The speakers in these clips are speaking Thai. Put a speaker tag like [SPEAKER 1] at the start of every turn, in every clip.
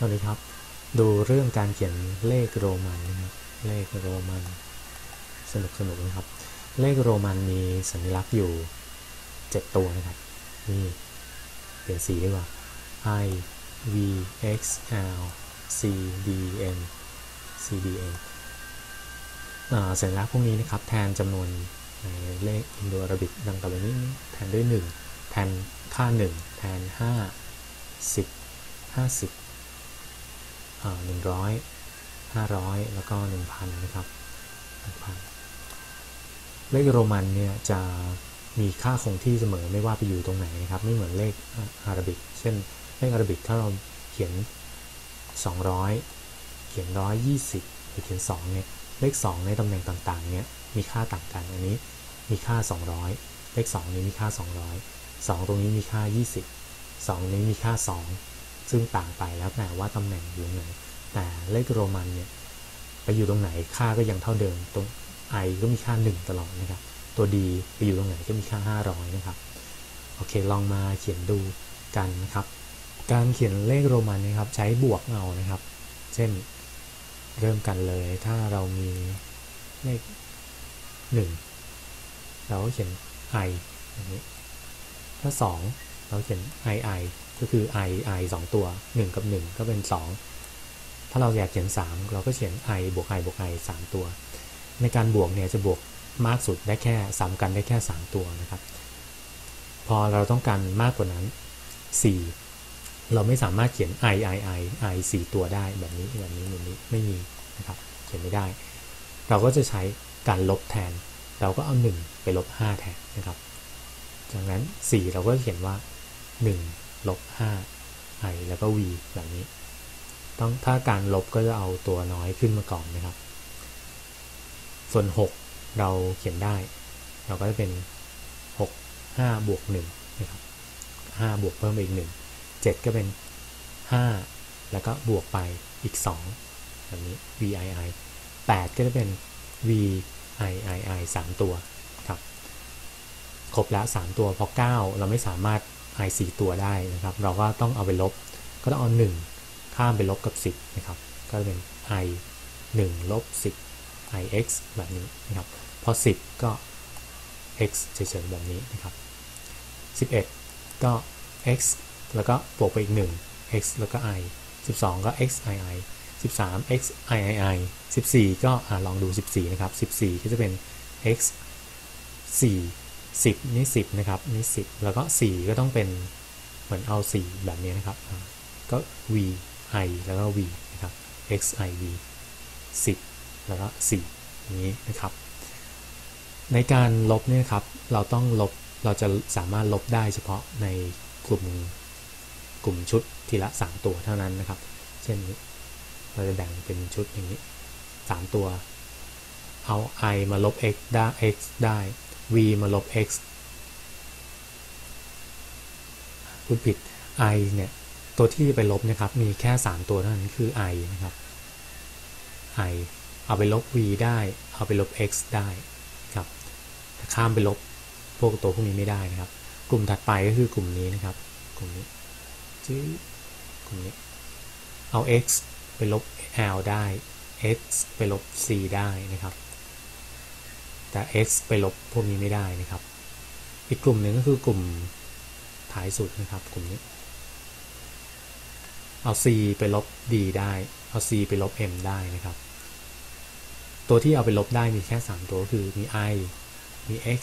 [SPEAKER 1] สวัสดีครับ ดูเรื่องการเขียนเลขโรมันนะครับเลขโรมันสนุกสนุกนะครับ เลขโรมันมีสัญลักษณ์อยู่ 7 ตัวนะครับนี่เปลี่ยนสีดีกว่า I V X L C D N C D N อ่าสัญลักษณ์พวกนี้นะครับแทนจำนวนในเลขอินโดอาราบิกดังต่อไปนี้แทนด้วย 1 แทนค่า 1 แทน 5 10 50 หนึ่งร้อยห้าร้อยแล้วก็หนึ่งพันนะครับหนึ่งพันเลขโรมันเนี่ยจะมีค่าคงที่เสมอไม่ว่าไปอยู่ตรงไหนนะครับ ไม่เหมือนเลขอาราบิก เช่นเลขอาราบิกถ้าเราเขียน 200 เขียน 120 หรือเขียน 2 เนี่ย เลข 2 ในตำแหน่งต่างๆ เนี่ย มีค่าต่างกัน อันนี้มีค่า 200 เลข 2 นี้มีค่า 200 2 ตรงนี้มีค่า 20 2 นี้มีค่า 2 ซึ่งต่างไปแล้วแต่ว่าตำแหน่งอยู่ไหน แต่เลขโรมันเนี่ยไปอยู่ตรงไหนค่าก็ยังเท่าเดิมตรง i ก็มีค่า 1 ตลอดนะครับ ตัว d ไปอยู่ตรงไหนก็มีค่า 500 นะครับ โอเคลองมาเขียนดูกันนะครับ การเขียนเลขโรมันนะครับใช้บวกเอานะครับ เช่นเริ่มกันเลยถ้าเรามีเลข 1 เราก็เขียน i อย่างนี้ถ้า 2 เราเขียน i i ก็คือ i i 2 ตัว 1 กับ 1 ก็เป็น 2 ถ้าเราอยากเขียน 3 เราก็เขียน i บวก i บวก i 3 ตัว ในการบวกเนี่ยจะบวกมากสุดได้แค่สามกันได้แค่ 3 ตัวนะครับ พอเราต้องการมากกว่านั้น 4 เราไม่สามารถเขียน i i i i 4 ตัวได้แบบนี้แบบนี้แบบนี้ไม่มีนะครับเขียนไม่ได้ เราก็จะใช้การลบแทน เราก็เอา 1 ไปลบ 5 แทนนะครับ จากนั้น 4 เราก็เขียนว่า 1ลบ5 i แล้วก็ v แบบนี้ ต้องถ้าการลบก็จะเอาตัวน้อยขึ้นมาก่อนนะครับ ส่วน 6 เราเขียนได้ เราก็จะเป็น 6 5บวก1นะครับ5บวกเพิ่มไปอีก 1 7 ก็เป็น 5 แล้วก็บวกไปอีก 2 แบบนี้ v i i 8 ก็จะเป็น v i i i 3 ตัวครับ ครบแล้ว 3 ตัวพอ 9 เราไม่สามารถ i 4ตัวได้นะครับ เราก็ต้องเอาไปลบ ก็ต้องเอา 1 ข้ามไปลบกับ 10 นะครับ ก็จะเป็น i 1ลบ10 ix แบบนี้นะครับ พอ 10 ก็ x เฉยๆแบบนี้นะครับ 11 ก็ x แล้วก็บวกไปอีก 1 x แล้วก็ i 12 ก็ x i i 13 x i i i 14 ก็อลองดู 14 นะครับ 14 ก็จะเป็น x 4 10 นี่ 10 นะครับ นี่ 10 แล้วก็ 4 ก็ต้องเป็นเหมือนเอา 4 แบบนี้นะครับ ก็ v i แล้วก็ v นะครับ x i v 10 แล้วก็4อย่างนี้นะครับ ในการลบเนี่ยครับ เราต้องลบ เราจะสามารถลบได้เฉพาะในกลุ่มกลุ่มชุดทีละ 3 ตัวเท่านั้นนะครับ เช่นเราจะแบ่งเป็นชุดอย่างนี้ 3 ตัว เอา i มาลบ x ได้ x ได้ v มาลบ x พูดผิด i เนี่ย ตัวที่ไปลบนะครับ มีแค่ 3 ตัวเท่านั้นคือ i นะครับ i เอาไปลบ v ได้ เอาไปลบ x ได้ครับแต่ข้ามไปลบพวกตัวพวกนี้ไม่ได้นะครับ กลุ่มถัดไปก็คือกลุ่มนี้นะครับ กลุ่มนี้ชื่อกลุ่มนี้ เอา x ไปลบ l ได้ x ไปลบ c ได้นะครับ แต่ x ไปลบพวกนี้ไม่ได้นะครับ อีกกลุ่มหนึ่งก็คือกลุ่มท้ายสุดนะครับ กลุ่มนี้ เอา c ไปลบ d ได้ เอา c ไปลบ m ได้นะครับ ตัวที่เอาไปลบได้มีแค่ 3 ตัวคือมี i มี x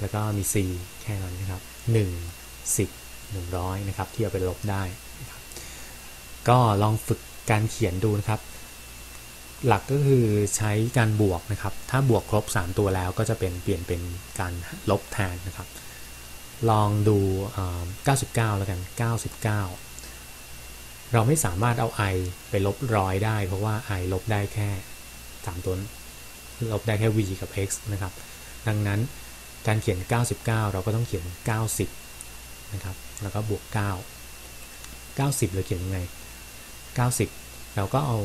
[SPEAKER 1] แล้วก็มี c แค่นั้นนะครับ 1 10 100 นะครับ ที่เอาไปลบได้นะครับ ก็ลองฝึกการเขียนดูนะครับ หลักก็คือใช้การบวกนะครับ ถ้าบวกครบ 3 ตัวแล้วก็จะเป็นเปลี่ยนเป็นการลบแทนนะครับ ลองดู 99 แล้วกัน 99 เราไม่สามารถเอา i ไปลบร้อยได้ เพราะว่า i ลบได้แค่ 3 ตัว ลบได้แค่ v กับ x นะครับ ดังนั้นการเขียน 99 เราก็ต้องเขียน 90 นะครับ แล้วก็บวก 9 90เราเขียนยังไง 90 เราก็เอา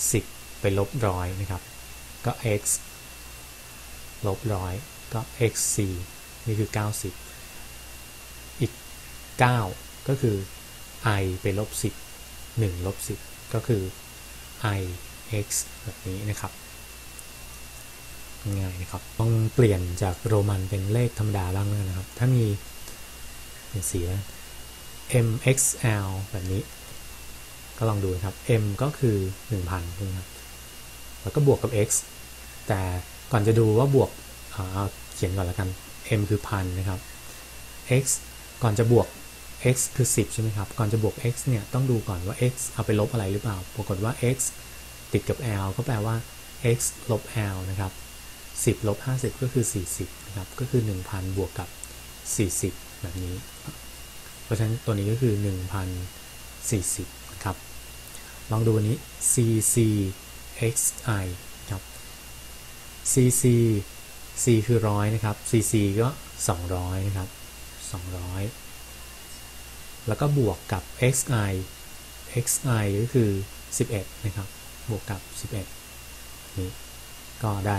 [SPEAKER 1] 10 ไปลบร้อยนะครับ ก็ x ลบร้อยก็ xc นี่คือ 90 อีก 9 ก็คือ i ไปลบ 10 1 ลบ 10 ก็คือ i x แบบนี้นะครับง่ายนะครับต้องเปลี่ยนจากโรมันเป็นเลขธรรมดาบ้างนะครับ ถ้ามีเป็นสี mxl แบบนี้ ก็ลองดูครับ m ก็คือ 1000ใช่ไหมครับแล้วก็บวกกับ x แต่ก่อนจะดูว่าบวกเอาเขียนก่อนละกัน m คือพันนะครับ x ก่อนจะบวก x คือ 10 ใช่ไหมครับ ก่อนจะบวก x เนี่ยต้องดูก่อนว่า x เอาไปลบอะไรหรือเปล่า ปรากฏว่า x ติดกับ l ก็แปลว่า x ลบ l นะครับ 10 ลบ 50 ก็คือ 40 นะครับ ก็คือ 1,000 บวกกับ 40 แบบนี้ เพราะฉะนั้นตัวนี้ก็คือ 1,040นะครับ ลองดูอันนี้ cc xi ครับ cc c คือร้อยนะครับ cc ก็ 200 นะครับ 200 แล้วก็บวกกับ xi xi ก็คือ 11 นะครับ บวกกับ 11 นี้ก็ได้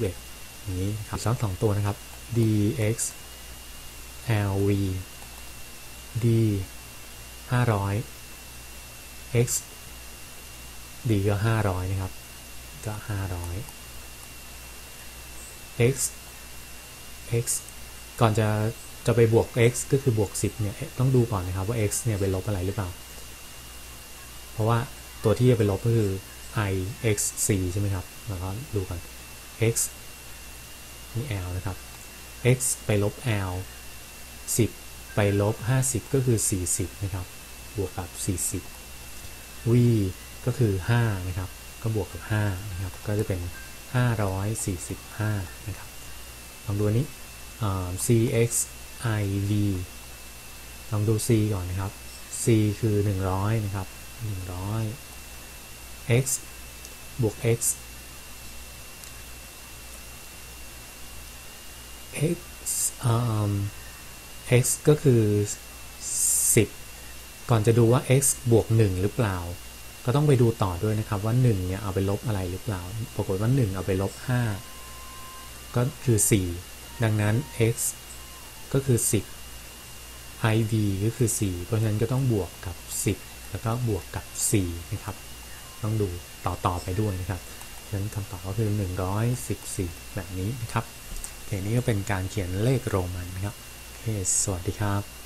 [SPEAKER 1] 211 นี้ครับซ้อนสองตัวนะครับ dx lv d 500 x d ก็500นะครับ ก็500 x x ก่อนจะจะไปบวก x ก็คือบวก 10เนี่ยต้องดูก่อนนะครับว่า x เนี่ยเป็นลบอะไรหรือเปล่า เพราะว่าตัวที่จะไปลบก็คือ i x c ใช่ไหมครับแล้วก็ดูก่อน x นี่ l นะครับ x ไปลบ l 10 ไปลบ 50 ก็คือ 40 นะครับ บวกกับ 40 v ก็คือ5นะครับก็บวกกับ5นะครับก็จะเป็น 545นะครับลองดูนี้ cx iv ลองดู c ก่อนนะครับ c คือ 100 นะครับ 100 x บวก x x um, x ก็คือ 10 ก่อนจะดูว่า x บวก 1 หรือเปล่า ก็ต้องไปดูต่อด้วยนะครับว่า1เนี่ยเอาไปลบอะไรหรือเปล่า ปรากฏว่า 1 เอาไปลบ 5 ก็คือ 4 ดังนั้น x ก็คือ 10 iv ก็คือ 4 เพราะฉะนั้นก็ต้องบวกกับ 10 แล้วก็บวกกับ 4 นะครับ ต้องดูต่อต่อไปด้วยนะครับฉะนั้นคำตอบก็คือ 114 แบบนี้นะครับโอเคนี่ก็เป็นการเขียนเลขโรมันนะครับโอเคสวัสดีครับ